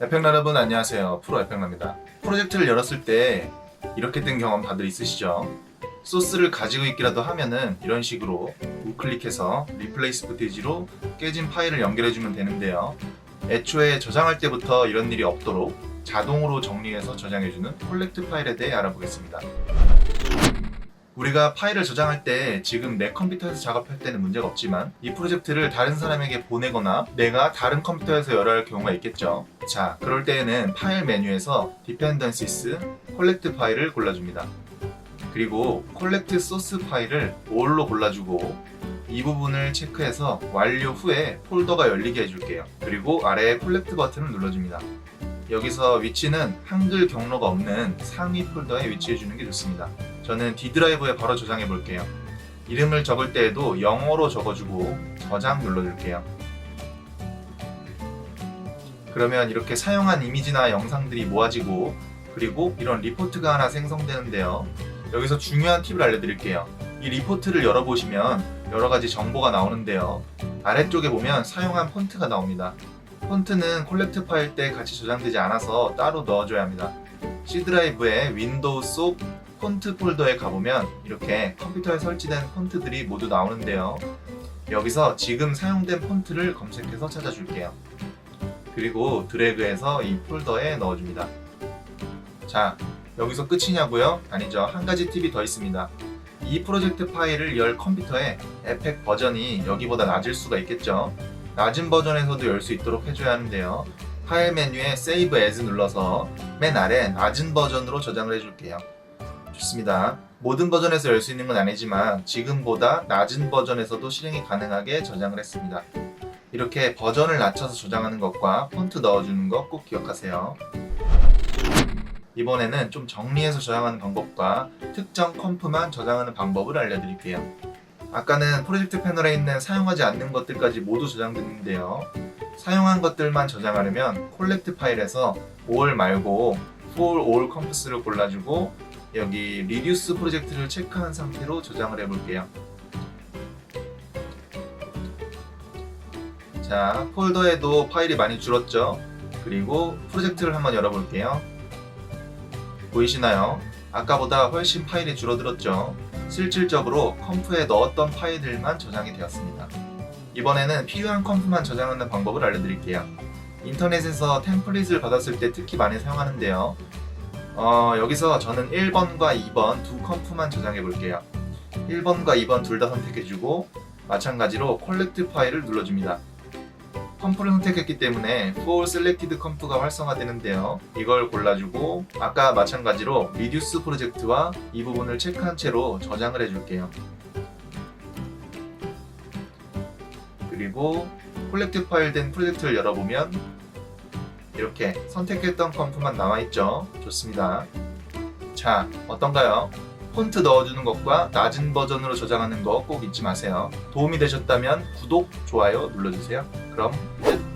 에펙 여러분 안녕하세요. 프로 에펙입니다. 프로젝트를 열었을 때 이렇게 뜬 경험 다들 있으시죠? 소스를 가지고 있기라도 하면은 이런 식으로 우클릭해서 리플레이스 부티지로 깨진 파일을 연결해주면 되는데요. 애초에 저장할 때부터 이런 일이 없도록 자동으로 정리해서 저장해주는 콜렉트 파일에 대해 알아보겠습니다. 우리가 파일을 저장할 때 지금 내 컴퓨터에서 작업할 때는 문제가 없지만 이 프로젝트를 다른 사람에게 보내거나 내가 다른 컴퓨터에서 열어야 할 경우가 있겠죠. 자, 그럴 때에는 파일 메뉴에서 Dependencies, Collect 파일을 골라줍니다. 그리고 Collect Source 파일을 All로 골라주고 이 부분을 체크해서 완료 후에 폴더가 열리게 해줄게요. 그리고 아래에 Collect 버튼을 눌러줍니다. 여기서 위치는 한글 경로가 없는 상위 폴더에 위치해 주는 게 좋습니다. 저는 D 드라이브에 바로 저장해 볼게요. 이름을 적을 때에도 영어로 적어주고 저장 눌러줄게요. 그러면 이렇게 사용한 이미지나 영상들이 모아지고 그리고 이런 리포트가 하나 생성되는데요. 여기서 중요한 팁을 알려드릴게요. 이 리포트를 열어보시면 여러 가지 정보가 나오는데요. 아래쪽에 보면 사용한 폰트가 나옵니다. 폰트는 콜렉트 파일 때 같이 저장되지 않아서 따로 넣어줘야 합니다. C 드라이브의 윈도우 속 폰트 폴더에 가보면 이렇게 컴퓨터에 설치된 폰트들이 모두 나오는데요. 여기서 지금 사용된 폰트를 검색해서 찾아줄게요. 그리고 드래그해서 이 폴더에 넣어줍니다. 자, 여기서 끝이냐고요? 아니죠. 한 가지 팁이 더 있습니다. 이 프로젝트 파일을 열 컴퓨터에 에펙 버전이 여기보다 낮을 수가 있겠죠. 낮은 버전에서도 열 수 있도록 해줘야 하는데요. 파일 메뉴에 Save As 눌러서 맨 아래 낮은 버전으로 저장을 해줄게요. 좋습니다. 모든 버전에서 열 수 있는 건 아니지만 지금보다 낮은 버전에서도 실행이 가능하게 저장을 했습니다. 이렇게 버전을 낮춰서 저장하는 것과 폰트 넣어주는 것 꼭 기억하세요. 이번에는 좀 정리해서 저장하는 방법과 특정 컴프만 저장하는 방법을 알려드릴게요. 아까는 프로젝트 패널에 있는 사용하지 않는 것들까지 모두 저장됐는데요. 사용한 것들만 저장하려면 콜렉트 파일에서 all 말고 for all 컴프스를 골라주고 여기 리듀스 프로젝트를 체크한 상태로 저장을 해볼게요. 자, 폴더에도 파일이 많이 줄었죠? 그리고 프로젝트를 한번 열어볼게요. 보이시나요? 아까보다 훨씬 파일이 줄어들었죠? 실질적으로 컴프에 넣었던 파일들만 저장이 되었습니다. 이번에는 필요한 컴프만 저장하는 방법을 알려드릴게요. 인터넷에서 템플릿을 받았을 때 특히 많이 사용하는데요. 어, 여기서 저는 1번과 2번 두 컴프만 저장해 볼게요. 1번과 2번 둘 다 선택해주고 마찬가지로 콜렉트 파일을 눌러줍니다. 컴프를 선택했기 때문에 For Selected 컴프가 활성화되는데요. 이걸 골라주고 아까 마찬가지로 Reduce 프로젝트와 이 부분을 체크한 채로 저장을 해줄게요. 그리고 콜렉트 파일 된 프로젝트를 열어보면 이렇게 선택했던 컴프만 남아있죠. 좋습니다. 자, 어떤가요? 폰트 넣어주는 것과 낮은 버전으로 저장하는 거 꼭 잊지 마세요. 도움이 되셨다면 구독, 좋아요 눌러주세요. 그럼 끝!